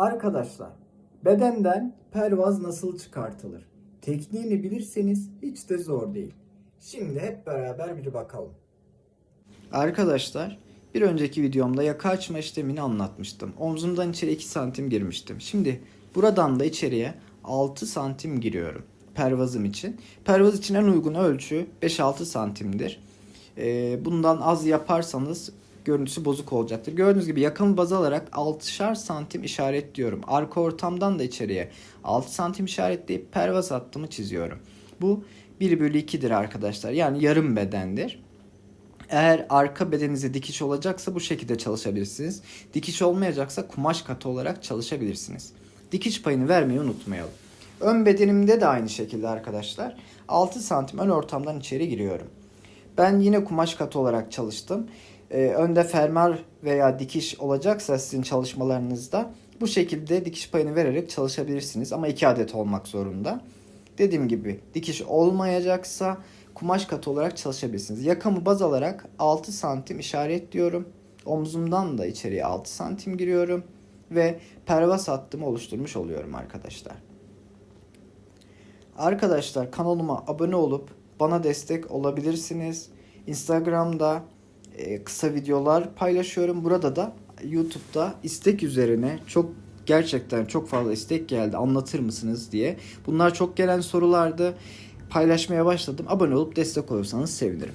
Arkadaşlar, bedenden pervaz nasıl çıkartılır? Tekniğini bilirseniz hiç de zor değil. Şimdi hep beraber bir bakalım. Arkadaşlar, bir önceki videomda yaka açma işlemini anlatmıştım. Omzumdan içeri 2 santim girmiştim. Şimdi buradan da içeriye 6 santim giriyorum. Pervazım için. Pervaz için en uygun ölçü 5-6 santimdir. Ee, bundan az yaparsanız görüntüsü bozuk olacaktır. Gördüğünüz gibi yakamı baz alarak 6'şar santim işaretliyorum. Arka ortamdan da içeriye 6 santim işaretleyip pervaz hattımı çiziyorum. Bu 1 bölü 2'dir arkadaşlar. Yani yarım bedendir. Eğer arka bedeninize dikiş olacaksa bu şekilde çalışabilirsiniz. Dikiş olmayacaksa kumaş katı olarak çalışabilirsiniz. Dikiş payını vermeyi unutmayalım. Ön bedenimde de aynı şekilde arkadaşlar. 6 santim ön ortamdan içeri giriyorum. Ben yine kumaş katı olarak çalıştım. Ee, önde fermuar veya dikiş olacaksa sizin çalışmalarınızda bu şekilde dikiş payını vererek çalışabilirsiniz. Ama 2 adet olmak zorunda. Dediğim gibi dikiş olmayacaksa kumaş katı olarak çalışabilirsiniz. Yakamı baz alarak 6 santim işaretliyorum. Omzumdan da içeriye 6 santim giriyorum. Ve pervaz hattımı oluşturmuş oluyorum arkadaşlar. Arkadaşlar kanalıma abone olup bana destek olabilirsiniz. Instagram'da e, kısa videolar paylaşıyorum. Burada da YouTube'da istek üzerine çok gerçekten çok fazla istek geldi. Anlatır mısınız diye. Bunlar çok gelen sorulardı. Paylaşmaya başladım. Abone olup destek olursanız sevinirim.